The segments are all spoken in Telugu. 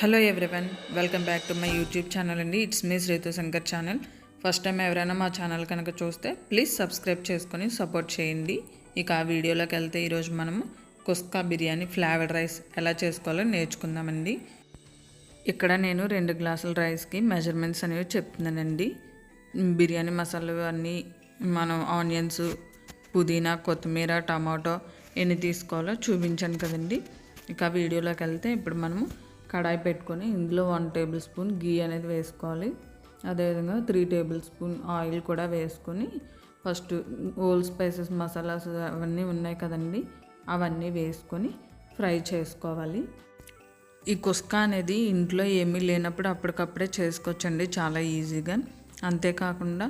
Hello everyone welcome back to my YouTube channel అండి. It's me Sreethu Shankar channel first time ఎవరైనా మా ఛానల్ కనుక చూస్తే ప్లీజ్ సబ్స్క్రైబ్ చేసుకొని సపోర్ట్ చేయండి. ఇక ఆ వీడియోలోకి వెళ్తే ఈరోజు మనము కుస్కా బిర్యానీ ఫ్లేవర్డ్ రైస్ ఎలా చేసుకోవాలో నేర్చుకుందామండి. ఇక్కడ నేను రెండు గ్లాసుల రైస్కి మెజర్మెంట్స్ అనేవి చెప్తున్నానండి. బిర్యానీ మసాలా అన్నీ మనం ఆనియన్స్ పుదీనా కొత్తిమీర టమాటో ఎన్ని తీసుకోవాలో చూపించాను కదండి. ఇక వీడియోలోకి వెళ్తే ఇప్పుడు మనము కడాయి పెట్టుకొని ఇందులో వన్ టేబుల్ స్పూన్ గీ అనేది వేసుకోవాలి. అదేవిధంగా త్రీ టేబుల్ స్పూన్ ఆయిల్ కూడా వేసుకొని ఫస్ట్ ఓల్ స్పైసెస్ మసాలాస్ అవన్నీ ఉన్నాయి కదండి అవన్నీ వేసుకొని ఫ్రై చేసుకోవాలి. ఈ కుస్కా అనేది ఇంట్లో ఏమీ లేనప్పుడు అప్పటికప్పుడే చేసుకోవచ్చండి చాలా ఈజీగా. అంతేకాకుండా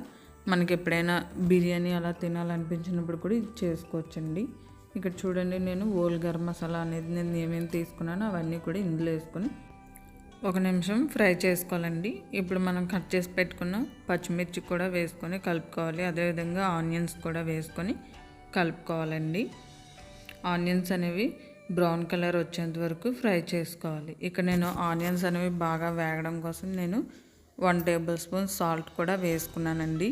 మనకి ఎప్పుడైనా బిర్యానీ అలా తినాలనిపించినప్పుడు కూడా ఇది చేసుకోవచ్చండి. ఇక్కడ చూడండి నేను ఓల్ గరం మసాలా అనేది నేను ఏమేమి తీసుకున్నానో అవన్నీ కూడా ఇందులో వేసుకొని ఒక నిమిషం ఫ్రై చేసుకోవాలండి. ఇప్పుడు మనం కట్ చేసి పెట్టుకున్న పచ్చిమిర్చి కూడా వేసుకొని కలుపుకోవాలి. అదేవిధంగా ఆనియన్స్ కూడా వేసుకొని కలుపుకోవాలండి. ఆనియన్స్ అనేవి బ్రౌన్ కలర్ వచ్చేంత వరకు ఫ్రై చేసుకోవాలి. ఇక్కడ నేను ఆనియన్స్ అనేవి బాగా వేగడం కోసం నేను వన్ టేబుల్ స్పూన్ సాల్ట్ కూడా వేసుకున్నానండి.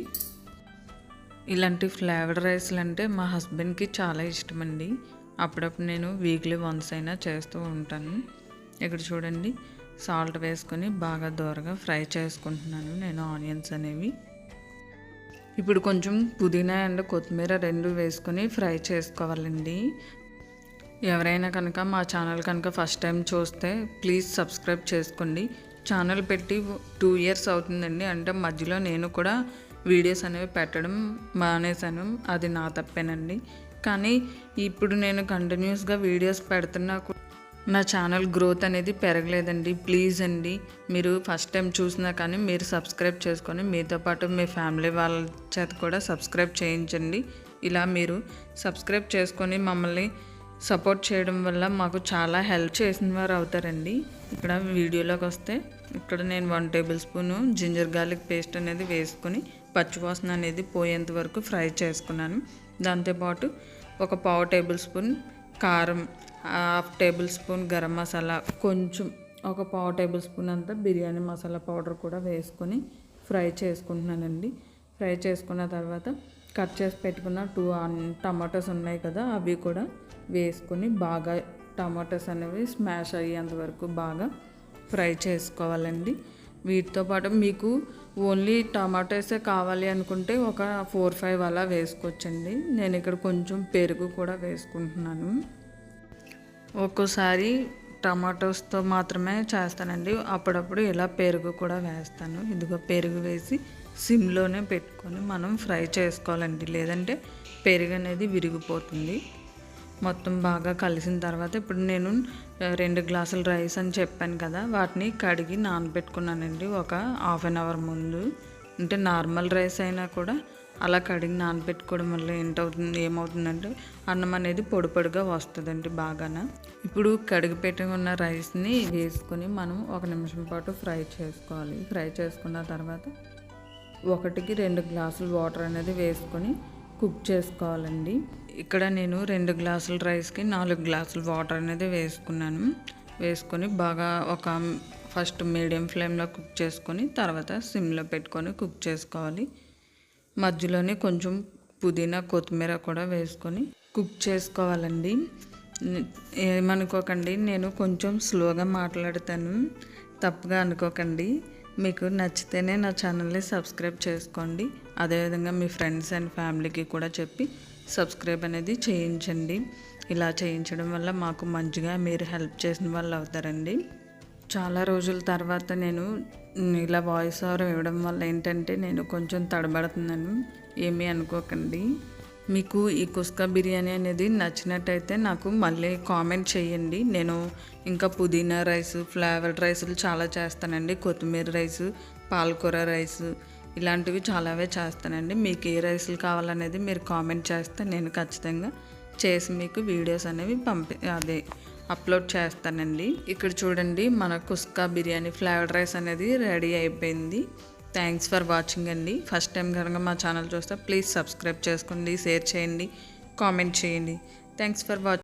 ఇలాంటి ఫ్లేవర్డ్ రైస్లు అంటే మా హస్బెండ్కి చాలా ఇష్టం అండి అప్పుడప్పుడు నేను వీక్లీ వన్స్ అయినా చేస్తూ ఉంటాను. ఇక్కడ చూడండి సాల్ట్ వేసుకొని బాగా దూరగా ఫ్రై చేసుకుంటున్నాను నేను ఆనియన్స్ అనేవి. ఇప్పుడు కొంచెం పుదీనా అండ్ కొత్తిమీర రెండు వేసుకొని ఫ్రై చేసుకోవాలండి. ఎవరైనా కనుక మా ఛానల్ కనుక ఫస్ట్ టైం చూస్తే ప్లీజ్ సబ్స్క్రైబ్ చేసుకోండి. ఛానల్ పెట్టి టూ ఇయర్స్ అవుతుందండి. అంటే మధ్యలో నేను కూడా వీడియోస్ అనేవి పెట్టడం మానేశాను. అది నా తప్పేనండి. కానీ ఇప్పుడు నేను కంటిన్యూస్గా వీడియోస్ పెడుతున్నా నా ఛానల్ గ్రోత్ అనేది పెరగలేదండి. ప్లీజ్ అండి మీరు ఫస్ట్ టైం చూసినా కానీ మీరు సబ్స్క్రైబ్ చేసుకొని మీతో పాటు మీ ఫ్యామిలీ వాళ్ళ చేత కూడా సబ్స్క్రైబ్ చేయించండి. ఇలా మీరు సబ్స్క్రైబ్ చేసుకొని మమ్మల్ని సపోర్ట్ చేయడం వల్ల మాకు చాలా హెల్ప్ చేసిన వారు అవుతారండి. ఇక్కడ వీడియోలోకి వస్తే ఇక్కడ నేను one table spoon ginger garlic paste అనేది వేసుకొని పచ్చివాసన అనేది పోయేంత వరకు ఫ్రై చేసుకున్నాను. దాంతోపాటు ఒక పావు టేబుల్ స్పూన్ కారం half table spoon garam masala కొంచెం ఒక పావు టేబుల్ స్పూన్ అంతా బిర్యానీ మసాలా పౌడర్ కూడా వేసుకొని ఫ్రై చేసుకుంటున్నానండి. ఫ్రై చేసుకున్న తర్వాత కట్ చేసి పెట్టుకున్న టూ టమాటోస్ ఉన్నాయి కదా అవి కూడా వేసుకొని బాగా టమాటోస్ అనేవి స్మాష్ అయ్యేంత వరకు బాగా ఫ్రై చేసుకోవాలండి. వీటితో పాటు మీకు ఓన్లీ టమాటోసే కావాలి అనుకుంటే ఒక ఫోర్ ఫైవ్ అలా వేసుకోవచ్చండి. నేను ఇక్కడ కొంచెం పెరుగు కూడా వేసుకుంటున్నాను. ఒక్కోసారి టమాటోస్తో మాత్రమే చేస్తానండి. అప్పుడప్పుడు ఇలా పెరుగు కూడా వేస్తాను. ఇదిగో పెరుగు వేసి సిమ్లోనే పెట్టుకొని మనం ఫ్రై చేసుకోవాలండి. లేదంటే పెరుగు అనేది విరిగిపోతుంది. మొత్తం బాగా కలిసిన తర్వాత ఇప్పుడు నేను రెండు గ్లాసుల రైస్ అని చెప్పాను కదా వాటిని కడిగి నానబెట్టుకున్నానండి ఒక హాఫ్ అన్ అవర్ ముందు. అంటే నార్మల్ రైస్ అయినా కూడా అలా కడిగి నానబెట్టుకోవడం వల్ల ఏంటవుతుంది ఏమవుతుందంటే అన్నం అనేది పొడి పొడిగా వస్తుందండి బాగాన. ఇప్పుడు కడిగి పెట్టుకున్న రైస్ని వేసుకొని మనం ఒక నిమిషం పాటు ఫ్రై చేసుకోవాలి. ఫ్రై చేసుకున్న తర్వాత ఒకటికి రెండు గ్లాసులు వాటర్ అనేది వేసుకొని కుక్ చేసుకోవాలండి. ఇక్కడ నేను రెండు గ్లాసుల రైస్కి నాలుగు గ్లాసులు వాటర్ అనేది వేసుకున్నాను. వేసుకొని బాగా ఒక ఫస్ట్ మీడియం ఫ్లేమ్లో కుక్ చేసుకొని తర్వాత సిమ్లో పెట్టుకొని కుక్ చేసుకోవాలి. మధ్యలోనే కొంచెం పుదీనా కొత్తిమీర కూడా వేసుకొని కుక్ చేసుకోవాలండి. ఏమనుకోకండి నేను కొంచెం స్లోగా మాట్లాడతాను. తప్పుగా అనుకోకండి. మీకు నచ్చితేనే నా ఛానల్ని సబ్స్క్రైబ్ చేసుకోండి. అదేవిధంగా మీ ఫ్రెండ్స్ అండ్ ఫ్యామిలీకి కూడా చెప్పి సబ్స్క్రైబ్ అనేది చేయించండి. ఇలా చేయించడం వల్ల మాకు మంచిగా మీరు హెల్ప్ చేసిన వాళ్ళు అవుతారండి. చాలా రోజుల తర్వాత నేను ఇలా వాయిస్ ఓవర్ ఇవ్వడం వల్ల ఏంటంటే నేను కొంచెం తడబడుతున్నాను. ఏమీ అనుకోకండి. మీకు ఈ కుస్కా బిర్యానీ అనేది నచ్చినట్టయితే నాకు మళ్ళీ కామెంట్ చేయండి. నేను ఇంకా పుదీనా రైస్ ఫ్లేవర్ రైసులు చాలా చేస్తానండి. కొత్తిమీర రైస్ పాలకూర రైస్ ఇలాంటివి చాలావే చేస్తానండి. మీకు ఏ రైసులు కావాలనేది మీరు కామెంట్ చేస్తే నేను ఖచ్చితంగా చేసి మీకు వీడియోస్ అనేవి పంపి అదే అప్లోడ్ చేస్తానండి. ఇక్కడ చూడండి మన కుస్కా బిర్యానీ ఫ్లేవర్డ్ రైస్ అనేది రెడీ అయిపోయింది. థ్యాంక్స్ ఫర్ వాచింగ్ అండి. ఫస్ట్ టైం కనుక మా ఛానల్ చూస్తే ప్లీజ్ సబ్స్క్రైబ్ చేసుకోండి షేర్ చేయండి కామెంట్ చేయండి. Thanks for watching